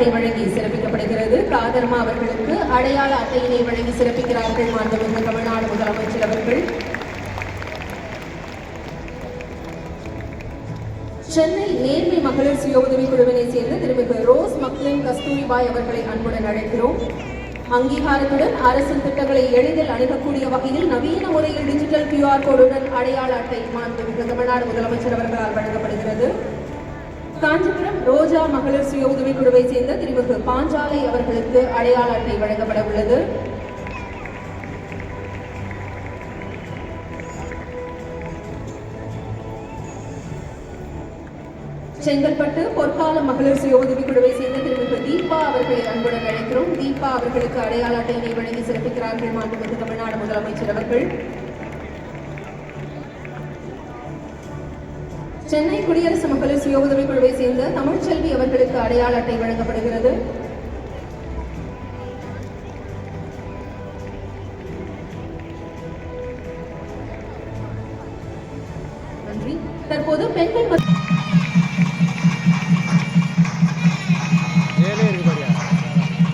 அட்டை வழங்கி சிறப்பிக்கப்படுகிறது. காதர்மா அவர்களுக்கு அடையாள அட்டையினை வழங்கி சிறப்பிக்கிறார்கள் மாண்புமிகு தமிழ்நாடு முதலமைச்சர் அவர்கள். சென்னை நேர்மை மகளிர் சுய உதவிக் குழுவினை சேர்ந்த திருமிகு ரோஸ் மக்லின் கஸ்தூரிபாய் அவர்களை அன்புடன் அழைக்கிறோம். அங்கீகாரத்துடன் அரசின் திட்டங்களை எளிதில் அணுகக்கூடிய வகையில் நவீன முறையில் டிஜிட்டல் கியூஆர் கோடுடன் அடையாள அட்டை மாண்புமிகு தமிழ்நாடு முதலமைச்சர் அவர்களால் வழங்கப்படுகிறது. காஞ்சிபுரம் ரோஜா மகளிர் சுய உதவிக்குழுவை சேர்ந்த திருமிகு பாஞ்சாலை அவர்களுக்கு அடையாள அட்டை வழங்கப்பட உள்ளது. செங்கல்பட்டு பொற்கால மகளிர் சுய உதவி குழுவை சேர்ந்த திருமிகு தீபா அவர்களை அன்புடன் அழைக்கிறோம். தீபா அவர்களுக்கு அடையாள அட்டையினை வழங்கி சிறப்பிக்கிறார்கள். மாண்புமிகு தமிழ்நாடு முதலமைச்சர் அவர்கள். சென்னை குடியரசு மகளிர் சுய உதவிக் குழுவை சேர்ந்த தமிழ்ச்செல்வி அவர்களுக்கு அடையாள அட்டை வழங்கப்படுகிறது. நன்றி. தற்போது பெண்கள் மற்றும்